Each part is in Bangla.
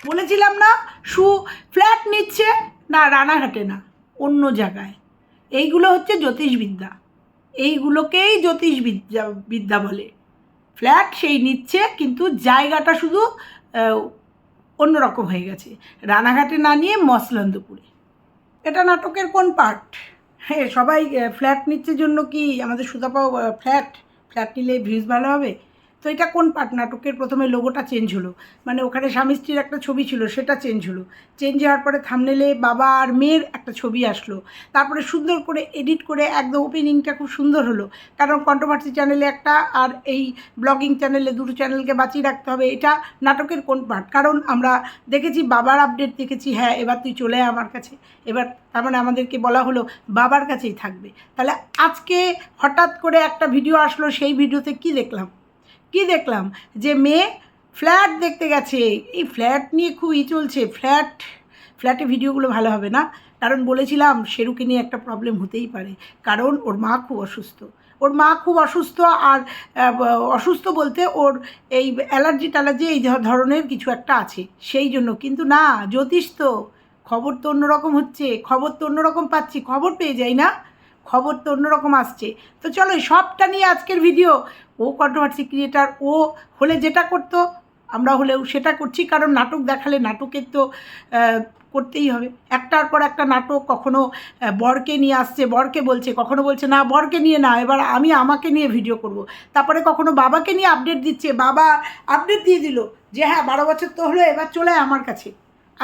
বলেছিলাম না, সু ফ্ল্যাট নিচ্ছে, না, রানাঘাটে না, অন্য জায়গায়। এইগুলো হচ্ছে জ্যোতিষবিদ্যা। এইগুলোকেই জ্যোতিষবিদ্যা, বিদ্যা বলে। ফ্ল্যাট সেই নিচ্ছে, কিন্তু জায়গাটা শুধু অন্যরকম হয়ে গেছে। রানাঘাটে না নিয়ে মসলন্দপুরে। এটা নাটকের কোন পার্ট হ্যাঁ সবাই ফ্ল্যাট নিচ্ছে জন্য কি আমাদের সুতাপাও ফ্ল্যাট ফ্ল্যাট নিলে ভিউজ ভালো হবে? তো এটা কোন পার্ট নাটকের প্রথমে লোগোটা চেঞ্জ হলো। মানে ওখানে স্বামী স্ত্রীর একটা ছবি ছিল, সেটা চেঞ্জ হলো। চেঞ্জ হওয়ার পরে থামনেলে বাবা আর মেয়ের একটা ছবি আসলো। তারপরে সুন্দর করে এডিট করে একদম ওপেনিংটা খুব সুন্দর হলো। কারণ কন্ট্রোভার্সি চ্যানেলে একটা আর এই ব্লগিং চ্যানেলে দুটো চ্যানেলকে বাঁচিয়ে রাখতে হবে। এটা নাটকের কোন পার্ট কারণ আমরা দেখেছি বাবার আপডেট দেখেছি হ্যাঁ এবার তুই চলে আমার কাছে। এবার তার মানে আমাদেরকে বলা হলো বাবার কাছেই থাকবে। তাহলে আজকে হঠাৎ করে একটা ভিডিও আসলো, সেই ভিডিওতে কি দেখলাম? কি দেখলাম? যে মেয়ে ফ্ল্যাট দেখতে গেছে। এই ফ্ল্যাট নিয়ে খুব ই চলছে ফ্ল্যাট ফ্ল্যাটে ভিডিওগুলো ভালো হবে না? কারণ বলেছিলাম, শেরুকে নিয়ে একটা প্রবলেম হতেই পারে। কারণ ওর মা খুব অসুস্থ। ওর মা খুব অসুস্থ আর অসুস্থ বলতে ওর এই অ্যালার্জি ট্যালার্জি এই ধরনের কিছু একটা আছে। সেই জন্য। কিন্তু না, জ্যোতিষ তো, খবর তো অন্যরকম হচ্ছে। খবর তো অন্যরকম পাচ্ছি। খবর পেয়ে যাই না? খবর তো অন্যরকম আসছে। তো চলো সবটা নিয়ে আজকের ভিডিও ও কন্ট্রোভার্সি ক্রিয়েটার ও হলে যেটা করতো, আমরা হলেও সেটা করছি, কারণ নাটক দেখালে নাটকের তো করতেই হবে। একটার পর একটা নাটক কখনো বরকে নিয়ে আসছে, বরকে বলছে, কখনো বলছে, না, বরকে নিয়ে না, এবার আমি আমাকে নিয়ে ভিডিও করব। তারপরে কখনো বাবাকে নিয়ে আপডেট দিচ্ছে, বাবা আপডেট দিয়ে দিল যে হ্যাঁ বারো বছর তো হলো, এবার চলে আমার কাছে।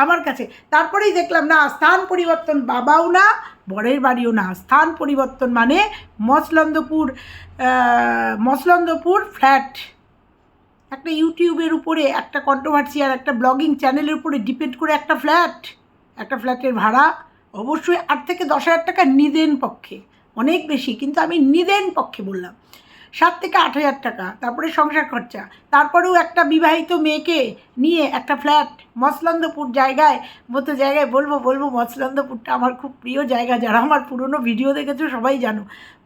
আমার কাছে। তারপরেই দেখলাম, না, স্থান পরিবর্তন বাবাও না, বরের বাড়িও না। স্থান পরিবর্তন মানে মসলন্দপুর মসলন্দপুর ফ্ল্যাট একটা ইউটিউবের উপরে, একটা কন্ট্রোভার্সি আর একটা ব্লগিং চ্যানেলের উপরে ডিপেন্ড করে একটা ফ্ল্যাট একটা ফ্ল্যাটের ভাড়া অবশ্যই আট থেকে দশ হাজার টাকা নিদেন পক্ষে। অনেক বেশি, কিন্তু আমি নিদেন পক্ষে বললাম। সাত থেকে আট হাজার টাকা, তারপরে সংসার খরচা। তারপরেও একটা বিবাহিত মেয়েকে নিয়ে একটা ফ্ল্যাট মসলন্দপুর জায়গায়, মতো জায়গায় বলব বলব মসলন্দপুরটা আমার খুব প্রিয় জায়গা। যারা আমার পুরনো ভিডিও দেখেছ সবাই জানো,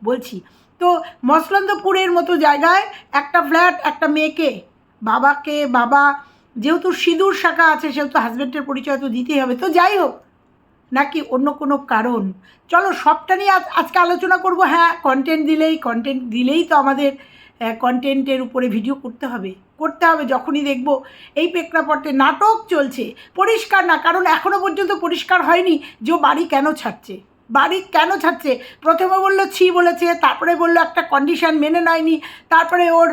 বলছি। তো মসলন্দপুরের মতো জায়গায় একটা ফ্ল্যাট একটা মেয়েকে, বাবাকে, বাবা, যেহেতু সিঁদুর শাখা আছে, সেহেতু হাজব্যান্ডের পরিচয় তো দিতেই হবে। তো যাই হোক নাকি অন্য কোনো কারণ? চলো সবটা নিয়ে আজ, আজকে আলোচনা করব। হ্যাঁ কন্টেন্ট দিলেই কন্টেন্ট দিলেই তো আমাদের কন্টেন্টের উপরে ভিডিও করতে হবে। করতে হবে, যখনই দেখব। এই প্রেক্ষাপটে নাটক চলছে। পরিষ্কার না, কারণ এখনও পর্যন্ত পরিষ্কার হয়নি যে বাড়ি কেন ছাড়ছে। বাড়ি কেন ছাড়ছে? প্রথমে বলল, ছি বলেছে, তারপরে বলল, একটা কন্ডিশন মেনে নেয়নি। তারপরে ওর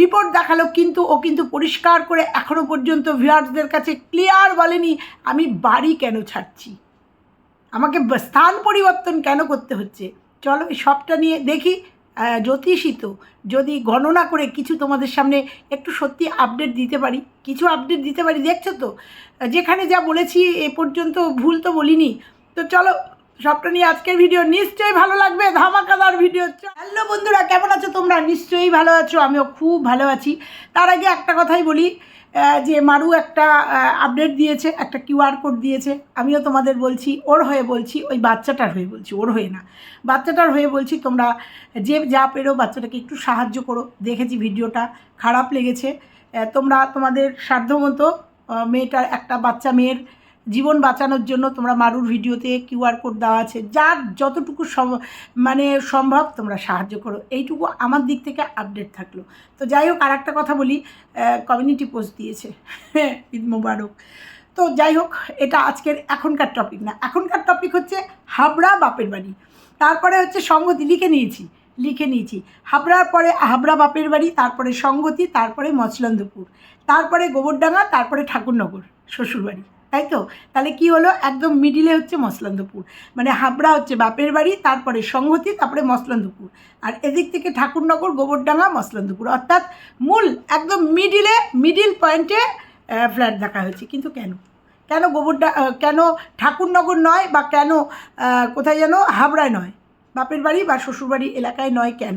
রিপোর্ট দেখাল, কিন্তু ও কিন্তু পরিষ্কার করে এখনও পর্যন্ত ভিউয়ার্সদের কাছে ক্লিয়ার বলেনি, আমি বাড়ি কেন ছাড়ছি? আমাকে স্থান পরিবর্তন কেন করতে হচ্ছে? চলো সবটা নিয়ে দেখি জ্যোতিষিত যদি গণনা করে কিছু তোমাদের সামনে একটু সত্যি আপডেট দিতে পারি। কিছু আপডেট দিতে পারি, দেখছ তো? যেখানে যা বলেছি এ পর্যন্ত ভুল তো বলিনি। তো চলো সবটা নিয়ে আজকের ভিডিও নিশ্চয়ই ভালো লাগবে, ধামাকাদার ভিডিও হ্যালো বন্ধুরা, কেমন আছো তোমরা? নিশ্চয়ই ভালো আছো, আমিও খুব ভালো আছি। তার আগে একটা কথাই বলি যে মারু একটা আপডেট দিয়েছে, একটা কিউআর কোড দিয়েছে। আমিও তোমাদের বলছি, ওর হয়ে বলছি, ওই বাচ্চাটার হয়ে বলছি, ওর হয়ে না। বাচ্চাটার হয়ে বলছি, তোমরা যে যা পেরো বাচ্চাটাকে একটু সাহায্য করো। দেখেছি ভিডিওটা, খারাপ লেগেছে। তোমরা তোমাদের সাধ্যমতো মেয়েটার একটা বাচ্চা মেয়ের জীবন বাঁচানোর জন্য তোমরা মারুর ভিডিওতে কিউআর কোড দেওয়া আছে, যার যতটুকু সম- মানে সম্ভব তোমরা সাহায্য করো। এইটুকু আমার দিক থেকে আপডেট থাকল। তো যাই হোক আর একটা কথা বলি কমিউনিটি পোস্ট দিয়েছে ঈদ মোবারক। তো যাই হোক, এটা আজকের এখনকার টপিক না। এখনকার টপিক হচ্ছে হাবড়া বাপের বাড়ি। তারপরে হচ্ছে সঙ্গতি, লিখে নিয়েছি লিখে নিয়েছি। হাবড়ার পরে হাবড়া বাপের বাড়ি, তারপরে সঙ্গতি, তারপরে মচলন্দপুর তারপরে গোবরডাঙ্গা, তারপরে ঠাকুরনগর, শ্বশুরবাড়ি। তাই তো? তাহলে কি হলো? একদম মিডিলে হচ্ছে মসলন্দপুর। মানে হাবড়া হচ্ছে বাপের বাড়ি, তারপরে সংহতি, তারপরে মসলন্দপুর। আর এদিক থেকে ঠাকুরনগর, গোবরডাঙ্গা, মসলন্দপুর। অর্থাৎ মূল, একদম মিডিলে মিডিল পয়েন্টে ফ্ল্যাট দেখা হয়েছে। কিন্তু কেন? কেন গোবরডা কেন ঠাকুরনগর নয় বা কেন কোথায় যেন? হাবড়ায় নয়। বাপের বাড়ি বা শ্বশুরবাড়ি এলাকায় নয় কেন?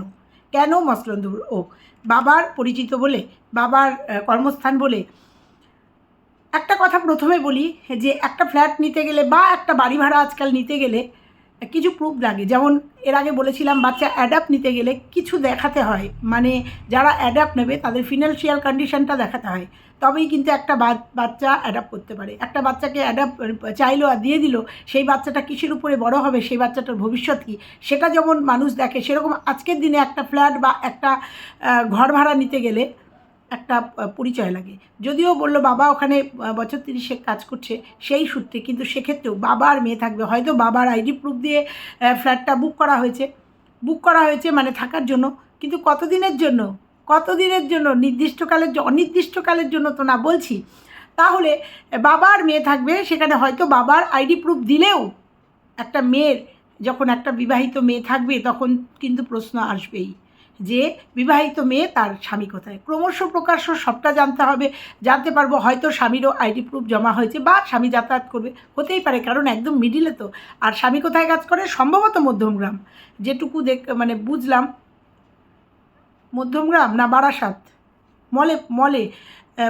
কেন মসলন্দপুর? ও, বাবার পরিচিত বলে, বাবার কর্মস্থান বলে একটা কথা প্রথমে বলি যে একটা ফ্ল্যাট নিতে গেলে বা একটা বাড়ি ভাড়া আজকাল নিতে গেলে কিছু প্রুফ লাগে। যেমন এর আগে বলেছিলাম বাচ্চা অ্যাডাপ্ট নিতে গেলে কিছু দেখাতে হয়। মানে যারা অ্যাডাপ্ট নেবে তাদের ফিনান্সিয়াল কন্ডিশনটা দেখাতে হয়। তবেই কিন্তু একটা বাচ্চা অ্যাডাপ্ট করতে পারে। একটা বাচ্চাকে অ্যাডাপ্ট চাইলো আর দিয়ে দিল, সেই বাচ্চাটা কিসের উপরে বড় হবে, সেই বাচ্চাটার ভবিষ্যৎ কী? সেটা যেমন মানুষ দেখে, সেরকম আজকের দিনে একটা ফ্ল্যাট বা একটা ঘর ভাড়া নিতে গেলে একটা পরিচয় লাগে। যদিও বলল বাবা ওখানে বছর তিরিশে কাজ করছে, সেই সূত্রে কিন্তু সেক্ষেত্রেও বাবা আর মেয়ে থাকবে। হয়তো বাবার আইডি প্রুফ দিয়ে ফ্ল্যাটটা বুক করা হয়েছে। বুক করা হয়েছে মানে থাকার জন্য। কিন্তু কতদিনের জন্য? কতদিনের জন্য? নির্দিষ্টকালের অনির্দিষ্টকালের জন্য তো না বলছি। তাহলে বাবার মেয়ে থাকবে, সেখানে হয়তো বাবার আইডি প্রুফ দিলেও একটা মেয়ের, যখন একটা বিবাহিত মেয়ে থাকবে, তখন কিন্তু প্রশ্ন আসবেই। যে বিবাহিত মেয়ে তার স্বামী কোথায়। ক্রমশ প্রকাশ্য সবটা জানতে হবে, জানতে পারব হয়তো স্বামীরও আইডি প্রুফ জমা হয়েছে বা স্বামী যাতায়াত করবে, হতেই পারে, কারণ একদম মিডিলে তো। আর স্বামী কোথায় কাজ করে? সম্ভবত মধ্যমগ্রাম। যেটুকু দেখ মানে বুঝলাম, মধ্যমগ্রাম না বারাসাত? মলে মলে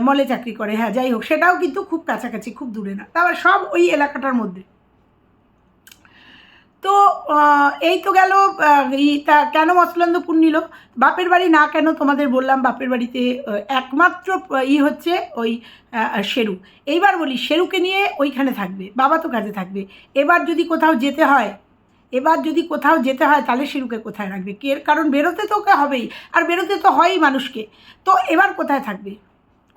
মলে চাকরি করে হ্যাঁ যাই হোক, সেটাও কিন্তু খুব কাছাকাছি, খুব দূরে না। তারপর সব ওই এলাকাটার মধ্যে। তো এই তো গেল কেন মসলন্দপুর নিল? বাপের বাড়ি না কেন তোমাদের বললাম বাপের বাড়িতে একমাত্র ই হচ্ছে ওই শেরু। এইবার বলি, শেরুকে নিয়ে ওইখানে থাকবে, বাবা তো কাজে থাকবে। এবার যদি কোথাও যেতে হয়, এবার যদি কোথাও যেতে হয়, তাহলে শেরুকে কোথায় রাখবে? কে, কারণ বেরোতে তো ওকে হবেই, আর বেরোতে তো হয়ই মানুষকে। তো এবার কোথায় থাকবে?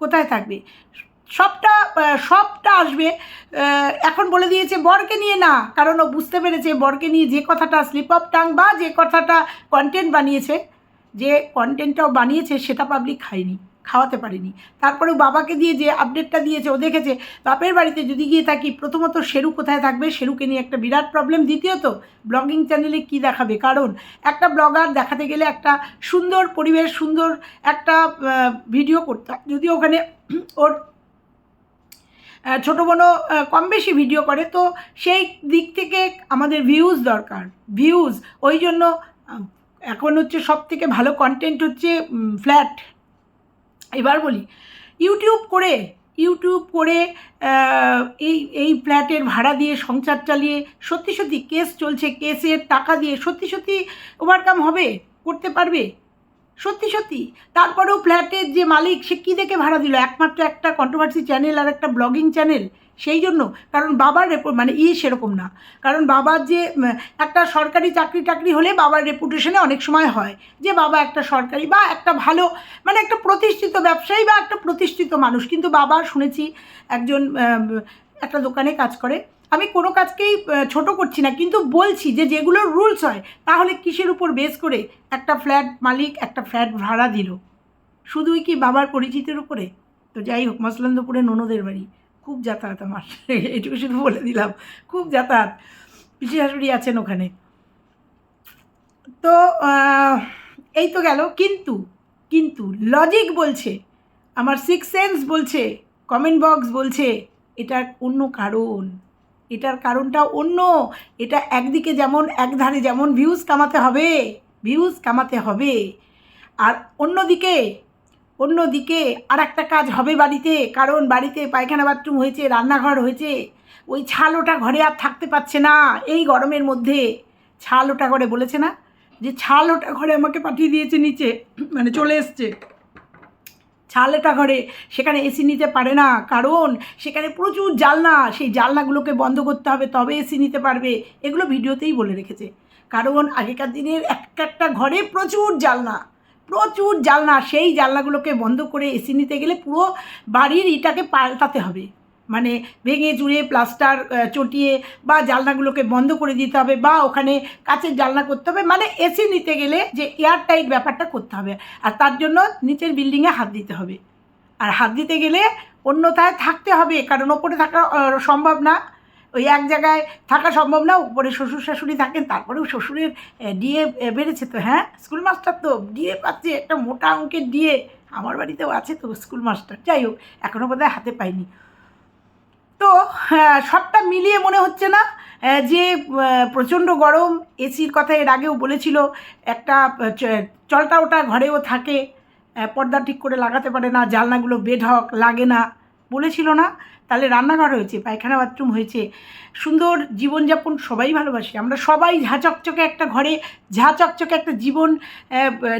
কোথায় থাকবে? সবটা সবটা আসবে। এখন বলে দিয়েছে, বরকে নিয়ে না। কারণ ও বুঝতে পেরেছে, বরকে নিয়ে যে কথাটা স্লিপ অফ টাং বা যে কথাটা কন্টেন্ট বানিয়েছে, যে কন্টেন্টটাও বানিয়েছে, সেটা পাবলিক খায়নি, খাওয়াতে পারেনি। তারপরেও বাবাকে দিয়ে যে আপডেটটা দিয়েছে, ও দেখেছে, বাপের বাড়িতে যদি গিয়ে থাকি, প্রথমত শেরু কোথায় থাকবে? শেরুকে নিয়ে একটা বিরাট প্রবলেম দ্বিতীয়ত ব্লগিং চ্যানেলে কি দেখাবে? কারণ, একটা ব্লগার দেখাতে গেলে একটা সুন্দর পরিবেশ, সুন্দর একটা ভিডিও করতে। যদিও ওখানে ওর ছোটো বড়ো কম বেশি ভিডিও করে, তো সেই দিক থেকে আমাদের ভিউজ দরকার ভিউজ ওই জন্য এখন হচ্ছে সব থেকে ভালো কন্টেন্ট হচ্ছে ফ্ল্যাট এবার বলি ইউটিউব করে ইউটিউব করে এই এই ফ্ল্যাটের ভাড়া দিয়ে সংসার চালিয়ে সত্যি সত্যি কেস চলছে কেসের টাকা দিয়ে সত্যি সত্যি ওভারকাম হবে, করতে পারবে? সত্যি সত্যি। তারপরেও ফ্ল্যাটের যে মালিক, সে কী দেখে ভাড়া দিল? একমাত্র একটা কন্ট্রোভার্সি চ্যানেল আর একটা ব্লগিং চ্যানেল সেই জন্য। কারণ বাবার রেপো মানে ই সেরকম না। কারণ বাবার যে একটা সরকারি চাকরি টাকরি হলে বাবার রেপুটেশনে অনেক সময় হয়। যে বাবা একটা সরকারি বা একটা ভালো মানে একটা প্রতিষ্ঠিত ব্যবসায়ী বা একটা প্রতিষ্ঠিত মানুষ। কিন্তু বাবা, শুনেছি একজন একটা দোকানে কাজ করে। আমি কোনো কাজকেই ছোট করছি না, কিন্তু বলছি যে যেগুলোর রুলস হয়, তাহলে কিসের উপর বেস করে একটা ফ্ল্যাট মালিক একটা ফ্ল্যাট ভাড়া দিল? শুধুই কি বাবার পরিচিতির উপরে? তো যাই হোক, মসলন্দপুরে ননদের বাড়ি। খুব যাতায়াত আমার, এটুকু শুধু বলে দিলাম। খুব যাতায়াত। পিসি শাশুড়ি আছেন ওখানে। তো এই তো গেল। কিন্তু কিন্তু লজিক বলছে, আমার সিক্স সেন্স বলছে কমেন্ট বক্স বলছে, এটার অন্য কারণ। এটার কারণটা অন্য। এটা একদিকে যেমন, একধারে যেমন ভিউজ কামাতে হবে ভিউজ কামাতে হবে। আর অন্যদিকে অন্যদিকে আর একটা কাজ হবে বাড়িতে, কারণ বাড়িতে পায়খানা বাথরুম হয়েছে, রান্নাঘর হয়েছে, ওই ছাল ওটা ঘরে আর থাকতে পারছে না এই গরমের মধ্যে। ছাল ওটা ঘরে বলেছে না যে ছাল ওটা ঘরে আমাকে পাঠিয়ে দিয়েছে নিচে মানে চলে এসছে। ছালেটা ঘরে, সেখানে এসি নিতে পারে না। কারণ সেখানে প্রচুর জালনা, সেই জালনাগুলোকে বন্ধ করতে হবে, তবে এসি নিতে পারবে। এগুলো ভিডিওতেই বলে রেখেছে। কারণ আগেকার দিনের এক একটা ঘরে প্রচুর জালনা প্রচুর জালনা, সেই জানলাগুলোকে বন্ধ করে এসি নিতে গেলে পুরো বাড়ির ইটাকে পাল্টাতে হবে। মানে ভেঙে চুড়ে প্লাস্টার চটিয়ে বা জানলাগুলোকে বন্ধ করে দিতে হবে বা ওখানে কাচের জানলা করতে হবে। মানে এসি নিতে গেলে যে এয়ার টাইট ব্যাপারটা করতে হবে। আর তার জন্য নিচের বিল্ডিংয়ে হাত দিতে হবে। আর হাত দিতে গেলে অন্যথায় থাকতে হবে, কারণ ওপরে থাকা সম্ভব না। ওই এক জায়গায় থাকা সম্ভব না, উপরে শ্বশুর শাশুড়ি থাকেন, তারপরেও শ্বশুরের ডিএ বেড়েছে তো হ্যাঁ? স্কুল মাস্টার তো ডিএ পাচ্ছে, একটা মোটা অঙ্কের ডিএ আমার বাড়িতেও আছে তো স্কুল মাস্টার যাই হোক এখনও বোধহয় হাতে পাইনি। তো হ্যাঁ, সবটা মিলিয়ে মনে হচ্ছে না যে প্রচণ্ড গরম এসির কথা এর আগেও বলেছিল একটা চলটা ওটা ঘরেও থাকে পর্দা ঠিক করে লাগাতে পারে না জানলাগুলো বেঢক লাগে না বলেছিল না? তাহলে রান্নাঘর হয়েছে পায়খানা বাথরুম হয়েছে সুন্দর জীবনযাপন সবাই ভালোবাসি আমরা সবাই ঝা চকচকে একটা ঘরে ঝা চকচকে একটা জীবন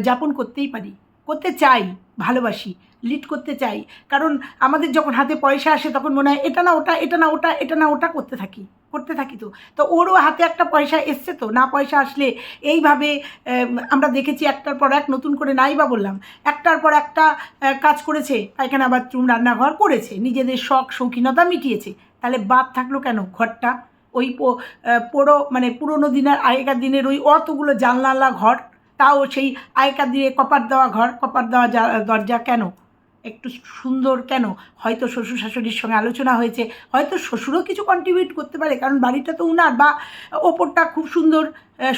যাপন করতেই পারি। করতে চাই ভালোবাসি লিড করতে চাই। কারণ আমাদের যখন হাতে পয়সা আসে তখন মনে হয় এটা না ওটা এটা না ওটা এটা না ওটা করতে থাকি করতে থাকি তো। তো ওরও হাতে একটা পয়সা এসছে তো না পয়সা আসলে এইভাবে আমরা দেখেছি একটার পর এক নতুন করে নাই বা বললাম একটার পর একটা কাজ করেছে পায়খানা বাথরুম রান্নাঘর করেছে নিজেদের শখ শৌখিনতা মিটিয়েছে। তাহলে বাদ থাকল কেন ঘরটা? ওই পো- আহ, মানে পুরোনো দিনের আগেকার দিনের ওই অতগুলো জানলালা ঘর তাও সেই আগেকার দিনে কপার দেওয়া ঘর কপার দেওয়া দরজা কেন? একটু সুন্দর কেন? হয়তো শ্বশুর শাশুড়ির সঙ্গে আলোচনা হয়েছে, হয়তো শ্বশুরও কিছু কন্ট্রিবিউট করতে পারে, কারণ বাড়িটা তো উনার, বা ওপরটা খুব সুন্দর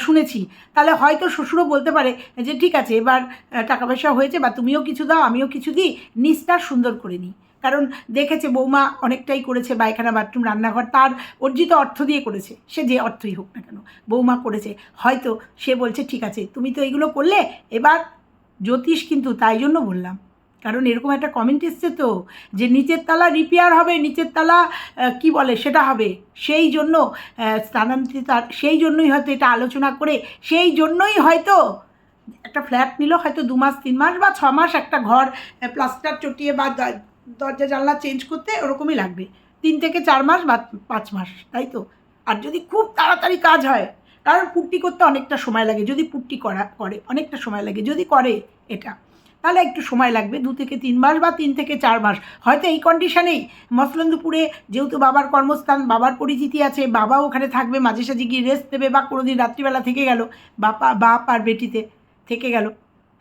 শুনেছি। তাহলে হয়তো শ্বশুরও বলতে পারে যে, ঠিক আছে, এবার টাকা পয়সা হয়েছে, বা তুমিও কিছু দাও, আমিও কিছু দিই, নিচটা সুন্দর করে নিই। কারণ দেখেছে বৌমা অনেকটাই করেছে, পায়খানা, বাথরুম, রান্নাঘর, তার অর্জিত অর্থ দিয়ে করেছে। সে যে অর্থই হোক না কেন, বৌমা করেছে। হয়তো সে বলছে, ঠিক আছে, তুমি তো এগুলো করলে, এবার জ্যোতিষ কিন্তু তাই জন্য বললাম। কারণ এরকম একটা কমেন্ট এসছে তো, যে নিচের তালা রিপেয়ার হবে, নিচের তালা কি বলে, সেটা হবে। সেই জন্য স্থানান্তরিত, সেই জন্যই হয়তো এটা আলোচনা করে, সেই জন্যই হয়তো একটা ফ্ল্যাট নিল, হয়তো দু মাস, তিন মাস বা ছ মাস একটা ঘর প্লাস্টার চটিয়ে বা দরজা জানলা চেঞ্জ করতে ওরকমই লাগবে। তিন থেকে চার মাস বা পাঁচ মাস, তাই তো? আর যদি খুব তাড়াতাড়ি কাজ হয়, কারণ পুট্টি করতে অনেকটা সময় লাগে, যদি পুট্টি করা, করে, অনেকটা সময় লাগে, যদি করে এটা, তাহলে একটু সময় লাগবে, দু থেকে তিন মাস বা তিন থেকে চার মাস। হয়তো এই কন্ডিশনেই মসলন্দপুরে যেহেতু বাবার কর্মস্থান, বাবার পরিচিতি আছে বাবা ওখানে থাকবে, মাঝে সাঝে গিয়ে রেস্ট দেবে বা কোনো দিন রাত্রিবেলা থেকে গেল, বাপা, বাপ আর বেটিতে থেকে গেল।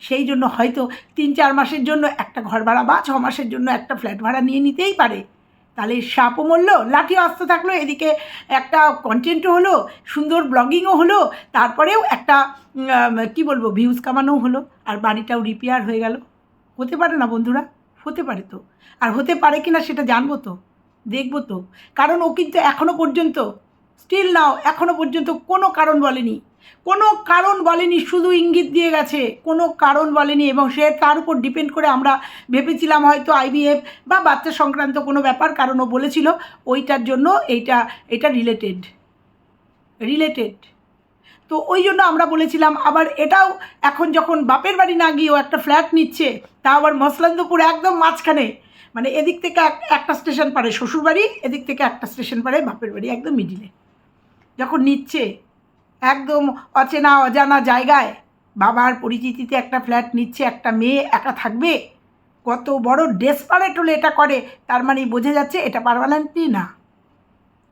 সেই জন্য হয়তো তিন চার মাসের জন্য একটা ঘর ভাড়া বা ছ মাসের জন্য একটা ফ্ল্যাট ভাড়া নিয়ে নিতেই পারে। তাহলে সাপও মরলো, লাঠিও আসতে থাকল, এদিকে একটা কন্টেন্টও হলো, সুন্দর ব্লগিংও হলো, তারপরেও একটা কি বলব ভিউজ কামানোও হলো, আর বাড়িটাও রিপেয়ার হয়ে গেল। হতে পারে না বন্ধুরা, হতে পারে তো। আর হতে পারে কি না সেটা জানব তো, দেখব তো। কারণ ও কিন্তু এখনও পর্যন্ত স্টিল নাও এখনও পর্যন্ত কোনো কারণ বলেনি। কোনো কারণ বলেনি, শুধু ইঙ্গিত দিয়ে গেছে, কোনো কারণ বলেনি এবং সে তার উপর ডিপেন্ড করে আমরা ভেবেছিলাম হয়তো আইভিএফ বা বাচ্চা সংক্রান্ত কোনো ব্যাপার, কারণ ও বলেছিল ওইটার জন্য এইটা, এটা রিলেটেড রিলেটেড তো ওই জন্য আমরা বলেছিলাম, আবার এটাও এখন যখন বাপের বাড়ি না গিয়েও একটা ফ্ল্যাট নিচ্ছে, তা আবার মসলান্দপুর একদম মাঝখানে মানে এদিক থেকে এক- একটা স্টেশন পারে শ্বশুরবাড়ি, এদিক থেকে একটা স্টেশন পারে বাপের বাড়ি, একদম মিডিলে যখন নিচ্ছে একদম অচেনা অজানা জায়গায়। বাবার পরিচিতিতে একটা ফ্ল্যাট নিচ্ছে, একটা মেয়ে, একা থাকবে। কত বড় ডেসপারেট হলে এটা করে, তার মানে বোঝা যাচ্ছে এটা পারমানেন্টলি না।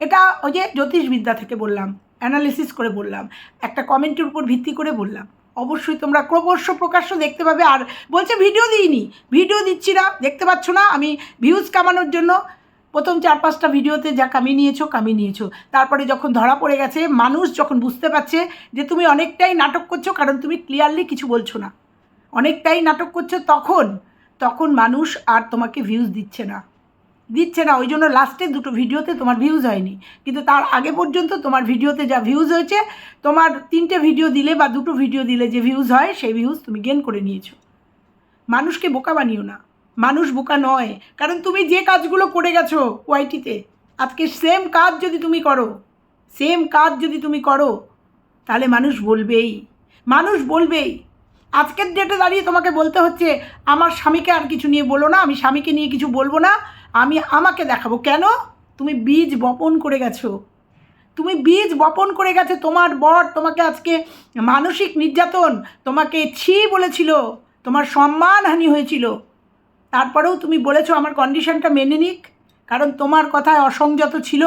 এটা ওই যে জ্যোতিষবিদ্যা থেকে বললাম অ্যানালিসিস করে বললাম, একটা কমেন্টের উপর ভিত্তি করে বললাম। অবশ্যই তোমরা ক্রমশ প্রকাশ্য দেখতে পাবে। আর বলছে, ভিডিও দিইনি, ভিডিও দিচ্ছি না, দেখতে পাচ্ছ না, আমি ভিউজ কামানোর জন্য প্রথম চার পাঁচটা ভিডিওতে যা কামিয়ে নিয়েছো কামিয়ে নিয়েছো। তারপরে যখন ধরা পড়ে গেছে, মানুষ যখন বুঝতে পারছে যে তুমি অনেকটাই নাটক করছ, কারণ তুমি ক্লিয়ারলি কিছু বলছো না। অনেকটাই নাটক করছ, তখন তখন মানুষ আর তোমাকে ভিউজ দিচ্ছে না। দিচ্ছে না ওই জন্য লাস্টে দুটো ভিডিওতে তোমার ভিউজ হয়নি। কিন্তু তার আগে পর্যন্ত তোমার ভিডিওতে যা ভিউজ হয়েছে, তোমার তিনটে ভিডিও দিলে বা দুটো ভিডিও দিলে যে ভিউজ হয়, সেই ভিউজ তুমি গেন করে নিয়েছো। মানুষকে বোকা বানিও না। মানুষ বোকা নয়। কারণ তুমি যে কাজগুলো করে গেছো ওয়াইটিতে, আজকে সেম কাজ যদি তুমি করো সেম কাজ যদি তুমি করো, তাহলে মানুষ বলবেই। মানুষ বলবেই। আজকের ডেটে দাঁড়িয়ে তোমাকে বলতে হচ্ছে, আমার স্বামীকে আর কিছু নিয়ে বলো না, আমি স্বামীকে নিয়ে কিছু বলব না, আমি আমাকে দেখাবো। কেন? তুমি বীজ বপন করে গেছো। তুমি বীজ বপন করে গেছে তোমার বর, তোমাকে আজকে মানসিক নির্যাতন, তোমাকে ছি বলেছিল, তোমার সম্মানহানি হয়েছিল। তারপরেও তুমি বলেছ আমার কন্ডিশনটা মেনে নিক, কারণ তোমার কথায় অসংযত ছিল।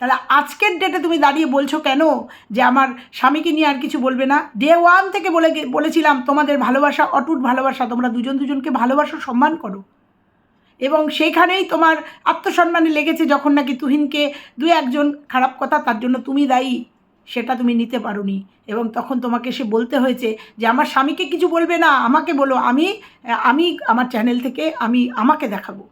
তাহলে আজকের ডেটে তুমি দাঁড়িয়ে বলছো কেন যে আমার স্বামীকে নিয়ে আর কিছু বলবে না? ডে ওয়ান থেকে বলে বলেছিলাম তোমাদের ভালোবাসা, অটুট ভালোবাসা, তোমরা দুজন দুজনকে ভালোবাসো, সম্মান করো। এবং সেইখানেই তোমার আত্মসম্মানে লেগেছে যখন নাকি তুহিনকে দু একজন খারাপ কথা, তার জন্য তুমি দায়ী। সেটা তুমি নিতে পারোনি। এবং তখন তোমাকে সে বলতে হয়েছে যে, আমার স্বামীকে কিছু বলবে না, আমাকে বলো, আমি আমি আমার চ্যানেল থেকে, আমি আমাকে দেখাবো।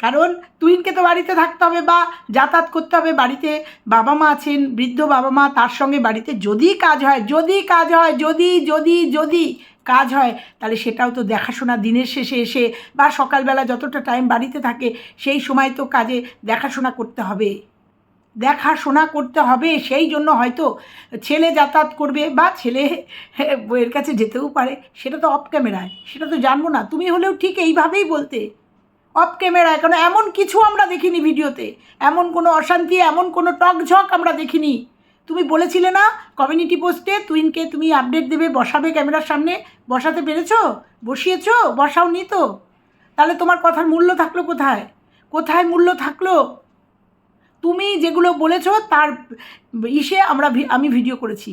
কারণ তুহিনকে তো বাড়িতে থাকতে হবে বা যাতায়াত করতে হবে বাড়িতে। বাবা মা আছেন, বৃদ্ধ বাবা মা তার সঙ্গে বাড়িতে যদি কাজ হয়, যদি কাজ হয়, যদি যদি যদি কাজ হয়, তাহলে সেটাও তো দেখাশোনা দিনের শেষে এসে বা সকালবেলা যতটা টাইম বাড়িতে থাকে, সেই সময় তো কাজে দেখাশোনা করতে হবে। দেখাশোনা করতে হবে, সেই জন্য হয়তো ছেলে যাতায়াত করবে বা ছেলে বইয়ের কাছে যেতেও পারে। সেটা তো অফ ক্যামেরায় সেটা তো জানব না। তুমি হলেও ঠিক এইভাবেই বলতে। অফ ক্যামেরায় কারণ এমন কিছু আমরা দেখিনি ভিডিওতে। এমন কোনো অশান্তি, এমন কোনো টকঝক আমরা দেখিনি। তুমি বলেছিলে না কমিউনিটি পোস্টে তুইনকে তুমি আপডেট দেবে, বসাবে ক্যামেরার সামনে? বসাতে পেরেছ? বসিয়েছো? বসাও নি তো? তাহলে তোমার কথার মূল্য থাকল কোথায়? কোথায় মূল্য থাকল? তুমি যেগুলো বলেছ তার ইসে আমরা আমি ভিডিও করেছি।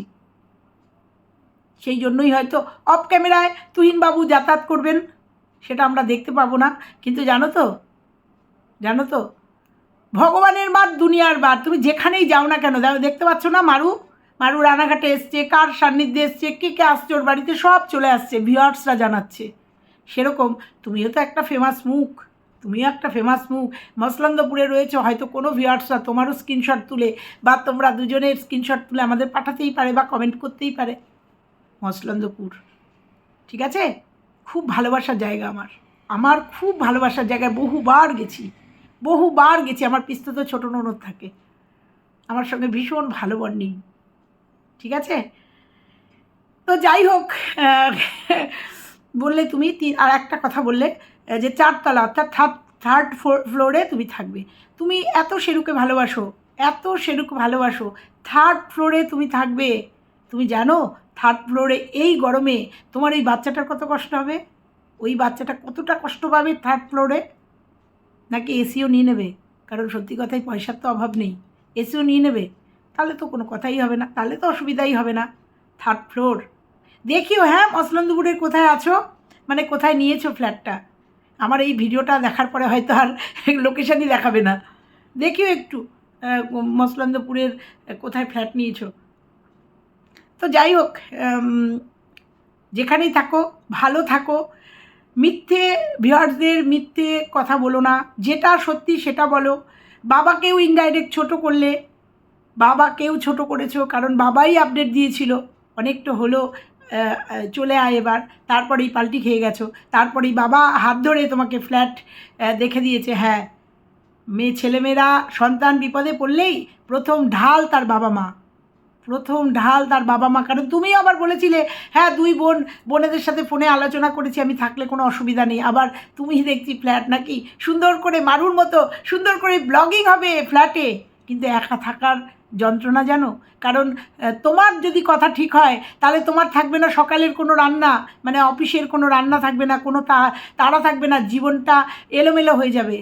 সেই জন্যই হয়তো অফ ক্যামেরায় তুহিনবাবু যাতায়াত করবেন, সেটা আমরা দেখতে পাবো না। কিন্তু জানো তো জানো তো, ভগবানের মার দুনিয়ার বার, তুমি যেখানেই যাও না কেন দেখো দেখতে পাচ্ছ না মারু? মারু রানাঘাটে এসছে, কার সান্নিধ্যে এসছে, কে কে আসছে ওর বাড়িতে? সব চলে আসছে ভিওয়ার্সরা জানাচ্ছে। সেরকম, তুমিও তো একটা ফেমাস মুখ। তুমিও একটা ফেমাস মুখ মসলন্দপুরে রয়েছে, হয়তো কোনো ভিউয়ার্সরা তোমারও স্ক্রিনশট তুলে বা তোমরা দুজনের স্ক্রিনশট তুলে আমাদের পাঠাতেই পারে বা কমেন্ট করতেই পারে। মসলন্দপুর, ঠিক আছে? খুব ভালোবাসার জায়গা আমার। আমার খুব ভালোবাসার জায়গায় বহুবার গেছি। বহুবার গেছি, আমার পিস্তো তো ছোটো ননদ থাকে। আমার সঙ্গে ভীষণ ভালো বন্ডিং ঠিক আছে? তো যাই হোক বললে তুমি, আর একটা কথা বললে যে চারতলা, অর্থাৎ থার্ড থার্ড ফ্লোরে তুমি থাকবে। তুমি এত সেরুকে ভালোবাসো, এত শেরুকে ভালোবাসো, থার্ড ফ্লোরে তুমি থাকবে। তুমি জানো, থার্ড ফ্লোরে এই গরমে তোমার এই বাচ্চাটার কত কষ্ট হবে? ওই বাচ্চাটা কতটা কষ্ট পাবে থার্ড ফ্লোরে? নাকি এসিও নিয়ে নেবে? কারণ সত্যি কথাই পয়সার তো অভাব নেই। এসিও নিয়ে নেবে? তাহলে তো কোনো কথাই হবে না, তাহলে তো অসুবিধাই হবে না। Third floor. দেখিও হ্যাঁ মসলন্দপুরের কোথায় আছো? মানে কোথায় নিয়েছো ফ্ল্যাটটা আমার এই ভিডিওটা দেখার পরে হয়তো আর লোকেশানই দেখাবে না। দেখিও একটু মসলন্দপুরের কোথায় ফ্ল্যাট নিয়েছো। তো যাই হোক যেখানেই থাকো, ভালো থাকো। মিথ্যে ভিউয়ার্সদের মিথ্যে কথা বলো না। যেটা সত্যি সেটা বলো। বাবাকেও ইনডাইরেক্ট ছোট করলে বাবাকেও ছোট করেছ, কারণ বাবাই আপডেট দিয়েছিল। অনেকটা হলো চলে আয় এবার। তারপরেই পাল্টি খেয়ে গেছো। তারপরেই বাবা হাত ধরে তোমাকে ফ্ল্যাট দেখে দিয়েছে হ্যাঁ মেয়ে ছেলেমেয়েরা সন্তান বিপদে পড়লেই প্রথম ঢাল তার বাবা মা। প্রথম ঢাল তার বাবা মা। কারণ তুমি আবার বলেছিলে হ্যাঁ দুই বোন, বোনেদের সাথে ফোনে আলোচনা করেছি, আমি থাকলে কোনো অসুবিধা নেই। আবার তুমি দেখছি ফ্ল্যাট নাকি? সুন্দর করে মারুর মতো, সুন্দর করে ব্লগিং হবে ফ্ল্যাটে কিন্তু একা থাকার যন্ত্রণা জানো? কারণ তোমার যদি কথা ঠিক হয়, তাহলে তোমার থাকবে না সকালের কোনো রান্না মানে অফিসের কোনো রান্না থাকবে না, কোনো তাড়া থাকবে না, জীবনটা এলোমেলো হয়ে যাবে।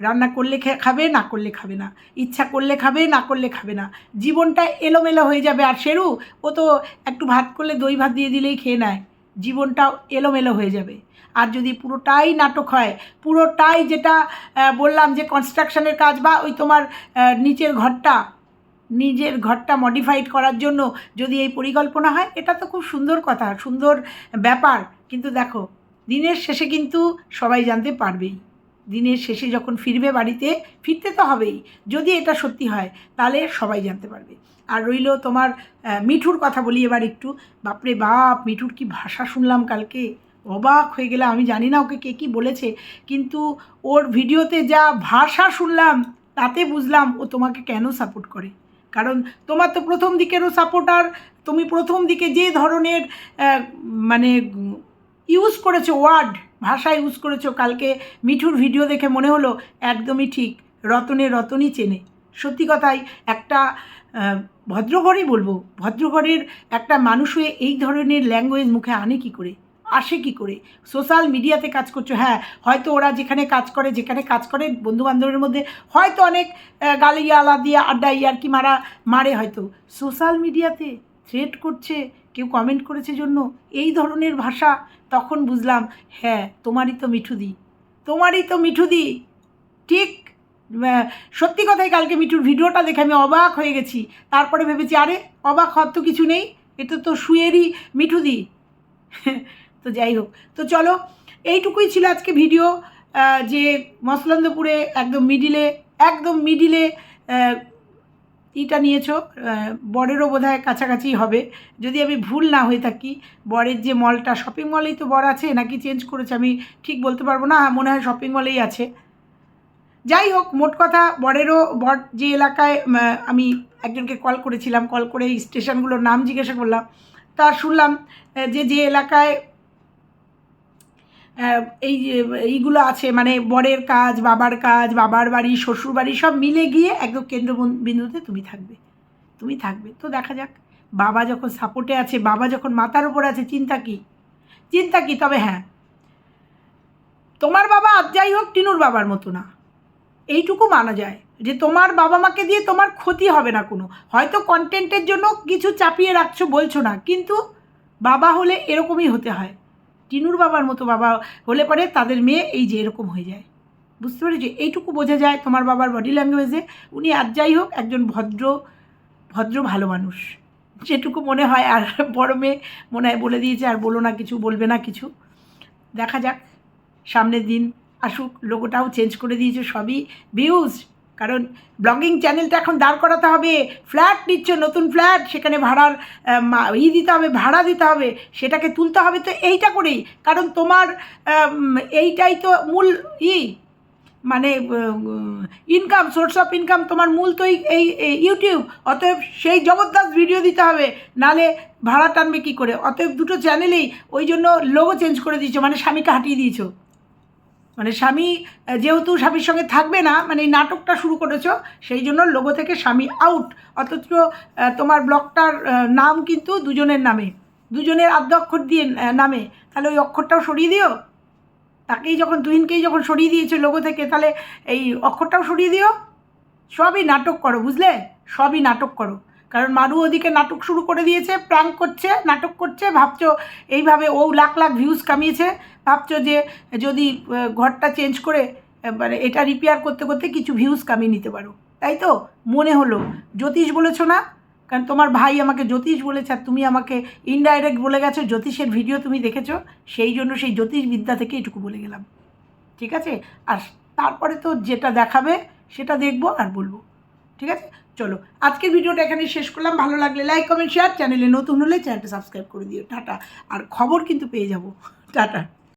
রান্না করলে খাবে, না করলে খাবে না। ইচ্ছা করলে খাবে, না করলে খাবে না। জীবনটা এলোমেলো হয়ে যাবে। আর সেরু ও তো একটু ভাত করলে দই ভাত দিয়ে দিলেই খেয়ে নেয়। জীবনটাও এলোমেলো হয়ে যাবে। আর যদি পুরোটাই নাটক হয়, পুরোটাই যেটা বললাম যে কনস্ট্রাকশনের কাজ বা ওই তোমার নিচের ঘরটা নিজের ঘরটা মডিফাইড করার জন্য যদি এই পরিকল্পনা হয়, এটা তো খুব সুন্দর কথা, সুন্দর ব্যাপার। কিন্তু দেখো, দিনের শেষে কিন্তু সবাই জানতে পারবেই। দিনের শেষে যখন ফিরবে বাড়িতে, ফিরতে তো হবেই। যদি এটা সত্যি হয়, তাহলে সবাই জানতে পারবে। আর রইল তোমার মিঠুর কথা বলি এবার একটু। বাপরে বাপ, মিঠুর কি ভাষা শুনলাম কালকে? অবাক হয়ে গেলাম, আমি জানি না ওকে কে কী বলেছে। কিন্তু ওর ভিডিওতে যা ভাষা শুনলাম, তাতে বুঝলাম ও তোমাকে কেন সাপোর্ট করে। কারণ তোমার তো প্রথম দিকেরও সাপোর্টার তুমি প্রথম দিকে যে ধরনের মানে ইউজ করেছ ওয়ার্ড ভাষা ইউজ করেছ, কালকে মিঠুর ভিডিও দেখে মনে হলো একদমই ঠিক, রতনে রতনই চেনে। সত্যি কথাই একটা ভদ্রঘরই বলব, ভদ্রঘরের একটা মানুষ হয়ে এই ধরনের ল্যাঙ্গুয়েজ মুখে আনে কি করে? আসে কি করে? সোশ্যাল মিডিয়াতে কাজ করছ হ্যাঁ হয়তো ওরা যেখানে কাজ করে যেখানে কাজ করে বন্ধু বান্ধবের মধ্যে হয়তো অনেক আহ, গালিয়ালা দিয়ে আড্ডা ইয়ার কি মারা মারে হয়তো। সোশ্যাল মিডিয়াতে থ্রেট করছে কেউ কমেন্ট করেছে জন্য এই ধরনের ভাষা তখন বুঝলাম হ্যাঁ তোমারই তো মিঠুদি। তোমারই তো মিঠুদি। ঠিক সত্যি কথাই কালকে মিঠুর ভিডিওটা দেখে আমি অবাক হয়ে গেছি। তারপরে ভেবেছি আরে অবাক হওয়ার তো কিছু নেই এটা তো শুয়েরই মিঠুদি। তো যাই হোক, তো চলো, এইটুকুই ছিল আজকে ভিডিও যে মসলন্দপুরে একদম মিডিলে একদম মিডিলে ইটা নিয়েছো বরেরও বোধহয় কাছাকাছি হবে। যদি আমি ভুল না হয়ে থাকি, বরের যে মলটা শপিং মলেই তো বর আছে, নাকি চেঞ্জ করেছে, আমি ঠিক বলতে পারব না, মনে হয় শপিং মলেই আছে। যাই হোক, মোট কথা, বরেরও, বর যে এলাকায় আমি একজনকে কল করেছিলাম কল করে স্টেশনগুলোর নাম জিজ্ঞাসা করলাম। তা শুনলাম যে যে এলাকায় এই এইগুলো আছে মানে বরের কাজ, বাবার কাজ, বাবার বাড়ি, শ্বশুর বাড়ি, সব মিলে গিয়ে একদম কেন্দ্র বিন্দুতে তুমি থাকবে। তুমি থাকবে। তো দেখা যাক, বাবা যখন সাপোর্টে আছে, বাবা যখন মাথার উপর আছে, চিন্তা কি? চিন্তা কি? তবে হ্যাঁ। তোমার বাবা আর যাই হোক, টিনুর বাবার মতো না। এইটুকু মানা যায়। যে তোমার বাবা মাকে দিয়ে তোমার ক্ষতি হবে না কোনো। হয়তো কন্টেন্টের জন্য কিছু চাপিয়ে রাখছো, বলছো না। কিন্তু বাবা হলে এরকমই হতে হয়। টিনুর বাবার মতো বাবা হলে পরে তাদের মেয়ে এই যে এরকম হয়ে যায়। বুঝতে পেরেছি? এইটুকু বোঝা যায় তোমার বাবার বডি ল্যাঙ্গুয়েজে উনি আর যাই হোক একজন ভদ্র ভদ্র ভালো মানুষ। যেটুকু মনে হয় আর বড় মেয়ে মনে হয় বলে দিয়েছে, আর বলো না কিছু, বলবে না কিছু। দেখা যাক, সামনের দিন আসুক লোগোটাও চেঞ্জ করে দিয়েছে, সবই ভিউজ কারণ ব্লগিং চ্যানেলটা এখন দাঁড় করাতে হবে, ফ্ল্যাট নিচ্ছ, নতুন ফ্ল্যাট, সেখানে ভাড়ার ই দিতে হবে, ভাড়া দিতে হবে, সেটাকে তুলতে হবে, তো এইটা করেই। কারণ তোমার এইটাই তো মূল ই মানে ইনকাম সোর্স অফ ইনকাম তোমার মূল তো এই ইউটিউব অতএব সেই জবরদস্ত ভিডিও দিতে হবে, নালে ভাড়া টানবে কী করে? অতএব দুটো চ্যানেলেই ওই জন্য লোগো চেঞ্জ করে দিয়েছ মানে স্বামীকে হাঁটিয়ে দিয়েছ। মানে স্বামী যেহেতু স্বামীর সঙ্গে থাকবে না মানে এই নাটকটা শুরু করেছ, সেই জন্য লোগো থেকে স্বামী আউট অথচ তোমার ব্লগটার নাম কিন্তু দুজনের নামে, দুজনের আদ্য অক্ষর দিয়ে নামে, তাহলে ওই অক্ষরটাও সরিয়ে দিও? তাকেই যখন তুহিনকেই যখন সরিয়ে দিয়েছে লোগো থেকে, তাহলে এই অক্ষরটাও সরিয়ে দিও? সবই নাটক করো, বুঝলে? সবই নাটক করো। কারণ মারু ওদিকে নাটক শুরু করে দিয়েছে প্র্যাঙ্ক করছে, নাটক করছে, ভাবছ এইভাবে ও লাখ লাখ ভিউজ কামিয়েছে, ভাবছ যে যদি ঘরটা চেঞ্জ করে মানে এটা রিপেয়ার করতে করতে কিছু ভিউজ কামিয়ে নিতে পারো। তাই তো? মনে হলো। জ্যোতিষ বলেছ না? কারণ তোমার ভাই আমাকে জ্যোতিষ বলেছে আর তুমি আমাকে ইনডাইরেক্ট বলে গেছো, জ্যোতিষের ভিডিও তুমি দেখেছ, সেই জন্য সেই জ্যোতিষ বিদ্যা থেকে এটুকু বলে গেলাম। ঠিক আছে? আর তারপরে তো যেটা দেখাবে, সেটা দেখব আর বলব। ঠিক আছে? চলো, আজকের ভিডিওটা এখানে শেষ করলাম। ভালো লাগলে লাইক কমেন্ট শেয়ার চ্যানেলে নতুন হলে চ্যানেলটা সাবস্ক্রাইব করে দিও। টাটা। আর খবর কিন্তু পেয়ে যাব। টাটা।